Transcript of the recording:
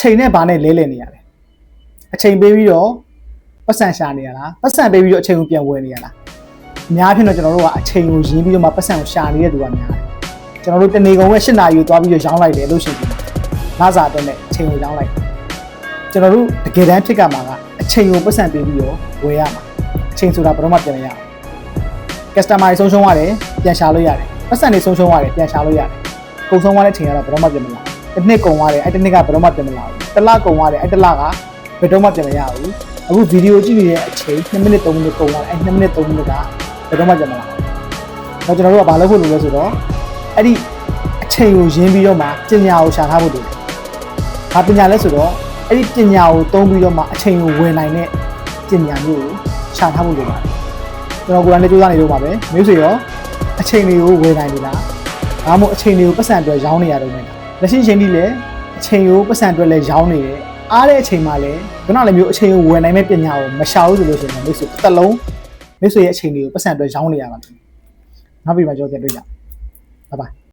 ချိန်နဲ့ဘာနဲ့လဲလဲနေရလဲအချိန်ပေးပြီးတော့ပတ်စံရှာနေရလားပတ်စံပေးပြီးတော့အချိန်ကိုပြန်ဝယ်နေရလားအများဖြင့်တော့ကျွန်တော်တို့ကအချိန်ကိုရင်းပြီးတော့မှပတ်စံကိုရှာနေတဲ့သူကများတယ်ကျွန်တော်တို့တနေကုန်ပဲ၈နာရီကိုသွားပြီးတော့ရောင်းလိုက်တယ်လို့ရှိရင်လစာအတွက်နဲ့အချိန်ကိုရောင်းလိုက်တယ်ကျွန်တော်တို့တကယ်တမ်းဖြစ်ကမှာကအချိန်ကိုပတ်စံပေးပြီးတော့ဝယ်ရမှာအချိန်ဆိုတာဘယ်တော့မှပြန်မရအောင် customer တွေဆုံးရှုံးရတယ်ပြန်ရှာလို့ရတယ်ပတ်စံတွေဆုံးရှုံးရတယ်ပြန်ရှာလို့ရတယ်ကုန်ဆုံးသွားတဲ့အချိန်ကတော့ဘယ်တော့မှပြန်မလာဘူး တစ်နှစ်ကုန်သွားတယ်အဲ့တစ်နှစ်ကဘယ်တော့မှပြန်မလာဘူးတစ်လကုန်သွားတယ်အဲ့တစ်လကဘယ်တော့မှပြန်မရဘူးအခုဗီဒီယိုကြည့်နေတဲ့အချိန်2မိနစ်3မိနစ်ကုန်သွားတယ်အဲ့2မိနစ်3မိနစ်ကဘယ်တော့မှပြန်မလာဘူးတော့ကျွန်တော်တို့ကဘာလုပ်ဖို့လိုလဲဆိုတော့အဲ့ဒီအချိန်ကိုရင်းပြီးတော့မှပညာကိုရှာထားဖို့လိုတယ်။ဘာပညာလဲဆိုတော့အဲ့ဒီပညာကိုသုံးပြီးတော့မှအချိန်ကိုဝင်နိုင်တဲ့ပညာမျိုးကိုရှာထားဖို့လိုပါတယ်။ကျွန်တော်ကိုယ်တိုင်လည်းကြိုးစားနေတော့ပါပဲ။မျိုးစေရောအချိန်တွေကိုဝယ်နိုင်ပြီလား။ဒါမှမဟုတ်အချိန်တွေကိုပတ်စံအတွက်ရောင်းနေရတော့မယ်။ လက်ရှိအချိန်ကြီးလည်းအချိန်ကိုပတ်စံအတွက်လည်းရောင်းနေတယ်။အားတဲ့အချိန်မှလည်းခုနကလည်းမျိုးအချိန်ကိုဝယ်နိုင်မဲ့ပညာကိုမရှာဘူးဆိုလို့ရှိရင်မျိုးစေတစ်သက်လုံးမျိုးစေရဲ့အချိန်တွေကိုပတ်စံအတွက်ရောင်းနေရပါမယ်။နောက်ပြီးမှကြောပြန်တွေ့ကြ။ Bye bye